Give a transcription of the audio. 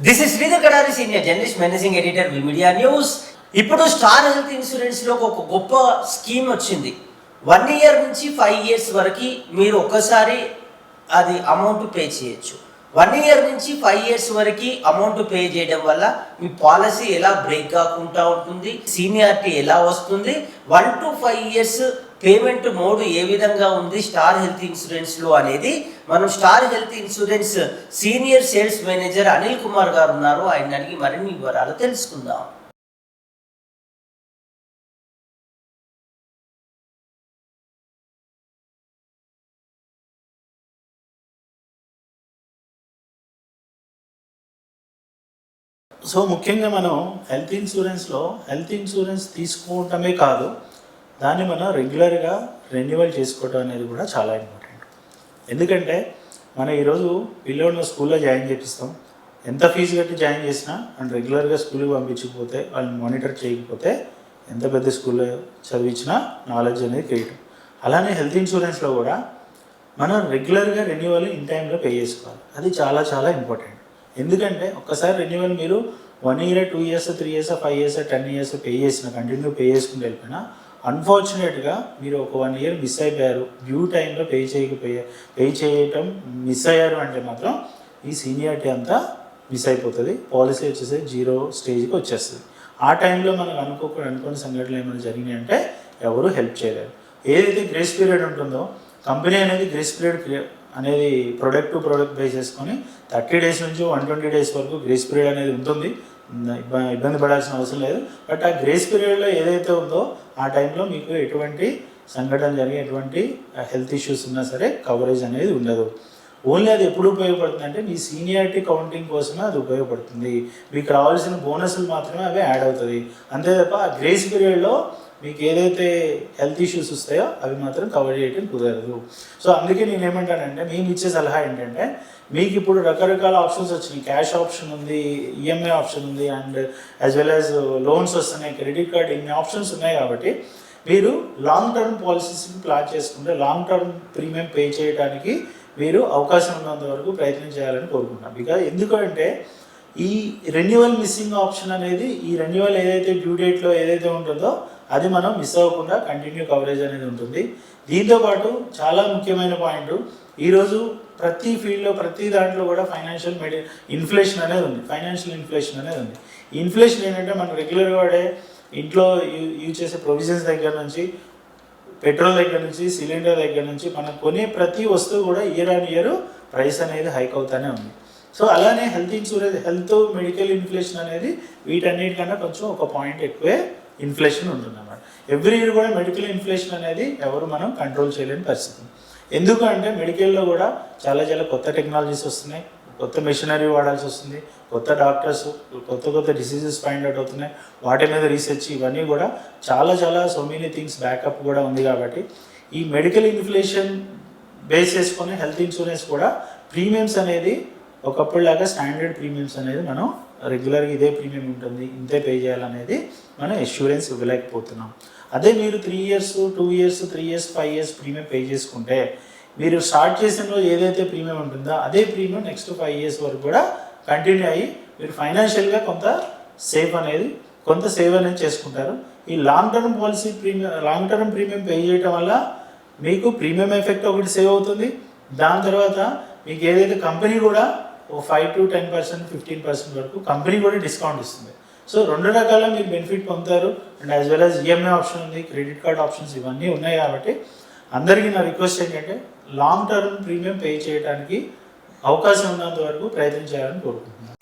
This is Sridhar Kadari senior journalist managing editor media news ఇప్పుడు star health ఇన్సూరెన్స్లో ఒక గొప్ప స్కీమ్ వచ్చింది. వన్ ఇయర్ నుంచి ఫైవ్ ఇయర్స్ వరకు మీరు ఒక్కసారి అది అమౌంట్ పే చేయొచ్చు. వన్ ఇయర్ నుంచి ఫైవ్ ఇయర్స్ వరకు అమౌంట్ పే చేయడం వల్ల మీ పాలసీ ఎలా బ్రేక్ కాకుండా ఉంటుంది సీనియారిటీ ఎలా వస్తుంది one to five years payment mode ఏ విధంగా ఉంది స్టార్ హెల్త్ ఇన్సూరెన్స్లో అనేది మనం star health insurance senior sales manager Anil Kumar గారు ఉన్నారు. ఆయన అడిగి మరిన్ని వివరాలు తెలుసుకుందాం. సో ముఖ్యంగా మనం హెల్త్ ఇన్సూరెన్స్లో హెల్త్ ఇన్సూరెన్స్ తీసుకోవటమే కాదు దాన్ని మనం రెగ్యులర్గా రెన్యువల్ చేసుకోవటం అనేది కూడా చాలా ఇంపార్టెంట్ ఎందుకంటే మనం ఈరోజు పిల్లలను స్కూల్లో జాయిన్ చేపిస్తాం. ఎంత ఫీజు కట్టి జాయిన్ చేసినా అండ్ రెగ్యులర్గా స్కూల్కి పంపించకపోతే వాళ్ళని మానిటర్ చేయకపోతే ఎంత పెద్ద స్కూల్లో చదివించినా నాలెడ్జ్ అనేది క్రియేట్ అలానే హెల్త్ ఇన్సూరెన్స్లో కూడా మనం రెగ్యులర్గా రెన్యువల్ ఇన్ టైంలో పే చేసుకోవాలి. అది చాలా చాలా ఇంపార్టెంట్ ఎందుకంటే ఒక్కసారి రెన్యువల్ మీరు one year two years three years five years ten years pay చేసిన కంటిన్యూ పే చేసుకుంటూ వెళ్ళిపోయినా అన్ఫార్చునేట్గా మీరు ఒక వన్ ఇయర్ మిస్ అయిపోయారు. డ్యూ టైంలో పే చేయకపోయే పే చేయటం మిస్ అయ్యారు అంటే మాత్రం ఈ సీనియారిటీ అంతా మిస్ అయిపోతుంది. పాలసీ వచ్చేసి జీరో స్టేజ్కి వచ్చేస్తుంది. ఆ టైంలో మనకు అనుకోకుండా అనుకోని సంఘటనలు ఏమైనా జరిగినాయంటే ఎవరు హెల్ప్ చేయలేరు. ఏదైతే గ్రేస్ పీరియడ్ ఉంటుందో కంపెనీ అనేది గ్రేస్ పీరియడ్ అనేది ప్రొడక్ట్ టు ప్రొడక్ట్ బేస్ చేసుకొని థర్టీ డేస్ నుంచి వన్ ట్వంటీ డేస్ వరకు గ్రేస్ పీరియడ్ అనేది ఉంటుంది. ఇబ్బంది పడాల్సిన అవసరం లేదు. బట్ ఆ గ్రేస్ పీరియడ్లో ఏదైతే ఉందో ఆ టైంలో మీకు ఎటువంటి సంఘటన జరిగే ఎటువంటి హెల్త్ ఇష్యూస్ ఉన్నా సరే కవరేజ్ అనేది ఉండదు. ఓన్లీ అది ఎప్పుడు ఉపయోగపడుతుంది అంటే మీ సీనియారిటీ కౌంటింగ్ కోసమే అది ఉపయోగపడుతుంది. మీకు రావాల్సిన బోనస్లు మాత్రమే అవి యాడ్ అవుతుంది అంతే తప్ప ఆ గ్రేస్ పీరియడ్లో మీకు ఏదైతే హెల్త్ ఇష్యూస్ వస్తాయో అవి మాత్రం కవర్ చేయడం కుదరదు. సో అందుకే నేను ఏమంటానంటే మేము ఇచ్చే సలహా ఏంటంటే మీకు ఇప్పుడు రకరకాల ఆప్షన్స్ వచ్చినాయి. క్యాష్ ఆప్షన్ ఉంది ఈఎంఐ ఆప్షన్ ఉంది and as well as loans వస్తున్నాయి క్రెడిట్ కార్డ్ ఇన్ని ఆప్షన్స్ ఉన్నాయి కాబట్టి మీరు లాంగ్ టర్మ్ పాలసీస్ని ప్లాన్ చేసుకుంటే లాంగ్ టర్మ్ ప్రీమియం పే చేయడానికి మీరు అవకాశం ఉన్నంత వరకు ప్రయత్నం చేయాలని కోరుకుంటున్నాం బికాజ్ ఎందుకంటే ఈ రెన్యువల్ మిస్సింగ్ ఆప్షన్ అనేది ఈ రెన్యువల్ ఏదైతే డ్యూ డేట్లో ఏదైతే ఉంటుందో అది మనం మిస్ అవ్వకుండా కంటిన్యూ కవరేజ్ అనేది ఉంటుంది. దీంతో పాటు చాలా ముఖ్యమైన పాయింట్ ఈరోజు ప్రతి ఫీల్డ్లో ప్రతి దాంట్లో కూడా ఫైనాన్షియల్ మెడి ఇన్ఫ్లేషన్ అనేది ఉంది. ఫైనాన్షియల్ ఇన్ఫ్లేషన్ అనేది ఉంది. ఇన్ఫ్లేషన్ ఏంటంటే మనం రెగ్యులర్గా వాడే ఇంట్లో యూ- యూజ్ చేసే ప్రొవిజన్స్ దగ్గర నుంచి పెట్రోల్ దగ్గర నుంచి సిలిండర్ దగ్గర నుంచి మనం కొనే ప్రతి వస్తువు కూడా ఇయర్ ఆన్ ఇయర్ ప్రైస్ అనేది హైక్ అవుతానే ఉంది. సో అలానే health insurance health medical inflation అనేది వీటన్నిటికన్నా కొంచెం ఒక పాయింట్ ఎక్కువే ఇన్ఫ్లేషన్ ఉంటుంది అన్నమాట ఎవ్రీ ఇయర్ కూడా మెడికల్ ఇన్ఫ్లేషన్ అనేది ఎవరు మనం కంట్రోల్ చేయలేని పరిస్థితి. ఎందుకంటే మెడికల్లో కూడా చాలా చాలా కొత్త టెక్నాలజీస్ వస్తున్నాయి. కొత్త మెషినరీ వాడాల్సి వస్తుంది. కొత్త డాక్టర్స్ కొత్త కొత్త డిసీజెస్ ఫైండ్ అవుట్ అవుతున్నాయి. వాటి మీద రీసెర్చ్ ఇవన్నీ కూడా చాలా చాలా సో మెనీ థింగ్స్ బ్యాకప్ కూడా ఉంది కాబట్టి ఈ మెడికల్ ఇన్ఫ్లేషన్ బేస్ చేసుకొని హెల్త్ ఇన్సూరెన్స్ కూడా ప్రీమియమ్స్ అనేది ఒకప్పుడులాగా స్టాండర్డ్ ప్రీమియమ్స్ అనేది మనం రెగ్యులర్గా ఇదే ప్రీమియం ఉంటుంది ఇంతే పే చేయాలనేది మనం ఎష్యూరెన్స్ ఇవ్వలేకపోతున్నాం. అదే మీరు three years two years three years five years premium pay చేసుకుంటే మీరు స్టార్ట్ చేసిన రోజు ఏదైతే ప్రీమియం ఉంటుందో అదే ప్రీమియం నెక్స్ట్ ఫైవ్ ఇయర్స్ వరకు కూడా కంటిన్యూ అయ్యి మీరు ఫైనాన్షియల్గా కొంత సేవ్ అనేది కొంత సేవ్ అనేది చేసుకుంటారు. ఈ long term policy premium long term premium pay చేయటం వల్ల మీకు ప్రీమియం ఎఫెక్ట్ ఒకటి సేవ్ అవుతుంది. దాని తర్వాత మీకు ఏదైతే కంపెనీ కూడా ఓ five to ten percent fifteen percent వరకు కంపెనీ కూడా డిస్కౌంట్ ఇస్తుంది. సో రెండు రకాల మీరు బెనిఫిట్ పొందుతారు. And as well as EMI option ఉంది క్రెడిట్ కార్డ్ ఆప్షన్స్ ఇవన్నీ ఉన్నాయి కాబట్టి అందరికీ నా రిక్వెస్ట్ ఏంటంటే లాంగ్ టర్మ్ ప్రీమియం పే చేయడానికి అవకాశం ఉన్నంత వరకు ప్రయత్నం చేయాలని కోరుకుంటున్నాను.